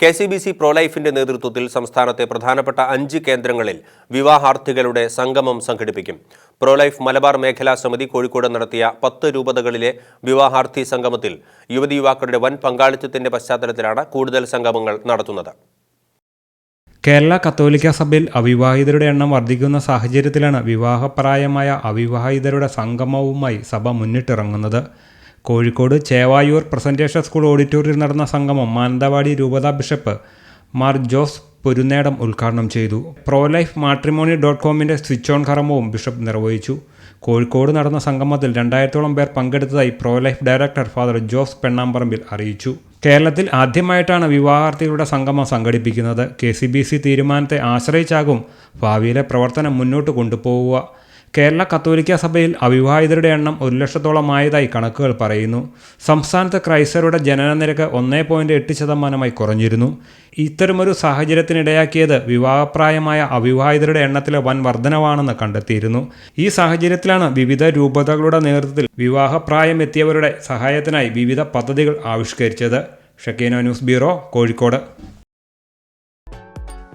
K C B C പ്രോലൈഫിന്റെ നേതൃത്വത്തിൽ സംസ്ഥാനത്തെ പ്രധാനപ്പെട്ട അഞ്ച് കേന്ദ്രങ്ങളിൽ വിവാഹാർത്ഥികളുടെ സംഗമം സംഘടിപ്പിക്കും. പ്രോലൈഫ് മലബാർ മേഖലാ സമിതി കോഴിക്കോട് നടത്തിയ പത്ത് രൂപതകളിലെ വിവാഹാർത്ഥി സംഗമത്തിൽ യുവതി യുവാക്കളുടെ വൻ പങ്കാളിത്തത്തിന്റെ പശ്ചാത്തലത്തിലാണ് കൂടുതൽ സംഗമങ്ങൾ നടത്തുന്നത്. കേരള കത്തോലിക്ക സഭയിൽ അവിവാഹിതരുടെ എണ്ണം വർദ്ധിക്കുന്ന സാഹചര്യത്തിലാണ് വിവാഹപ്രായമായ അവിവാഹിതരുടെ സംഗമവുമായി സഭ മുന്നിട്ടിറങ്ങുന്നത്. കോഴിക്കോട് ചേവായൂർ പ്രസന്റേഷൻ സ്കൂൾ ഓഡിറ്റോറിയത്തിൽ നടന്ന സംഗമം മാനന്തവാടി രൂപതാ ബിഷപ്പ് മാർ ജോസ് പൊരുന്നേടം ഉദ്ഘാടനം ചെയ്തു. പ്രോലൈഫ് മാട്രിമോണി ഡോട്ട് കോമിന്റെ സ്വിച്ച് ഓൺ കർമ്മവും ബിഷപ്പ് നിർവഹിച്ചു. കോഴിക്കോട് നടന്ന സംഗമത്തിൽ രണ്ടായിരത്തോളം പേർ പങ്കെടുത്തതായി ProLife director father Jose Pennamparambil അറിയിച്ചു. കേരളത്തിൽ ആദ്യമായിട്ടാണ് വിവാഹാർത്ഥികളുടെ സംഗമം സംഘടിപ്പിക്കുന്നത്. കെ തീരുമാനത്തെ ആശ്രയിച്ചാകും ഭാവിയിലെ പ്രവർത്തനം മുന്നോട്ട് കൊണ്ടുപോവുക. കേരള കത്തോലിക്ക സഭയിൽ അവിവാഹിതരുടെ എണ്ണം ഒരു ലക്ഷത്തോളമായതായി കണക്കുകൾ പറയുന്നു. സംസ്ഥാനത്ത് ക്രൈസ്തവരുടെ ജനന നിരക്ക് ഒന്നേ പോയിന്റ് എട്ട് ശതമാനമായി കുറഞ്ഞിരുന്നു. ഇത്തരമൊരു സാഹചര്യത്തിനിടയാക്കിയത് വിവാഹപ്രായമായ അവിവാഹിതരുടെ എണ്ണത്തിലെ വൻ വർധനവാണെന്ന് കണ്ടെത്തിയിരുന്നു. ഈ സാഹചര്യത്തിലാണ് വിവിധ രൂപതകളുടെ നേതൃത്വത്തിൽ വിവാഹപ്രായം എത്തിയവരുടെ സഹായത്തിനായി വിവിധ പദ്ധതികൾ ആവിഷ്കരിച്ചത്. Shekinah news bureau Kozhikode.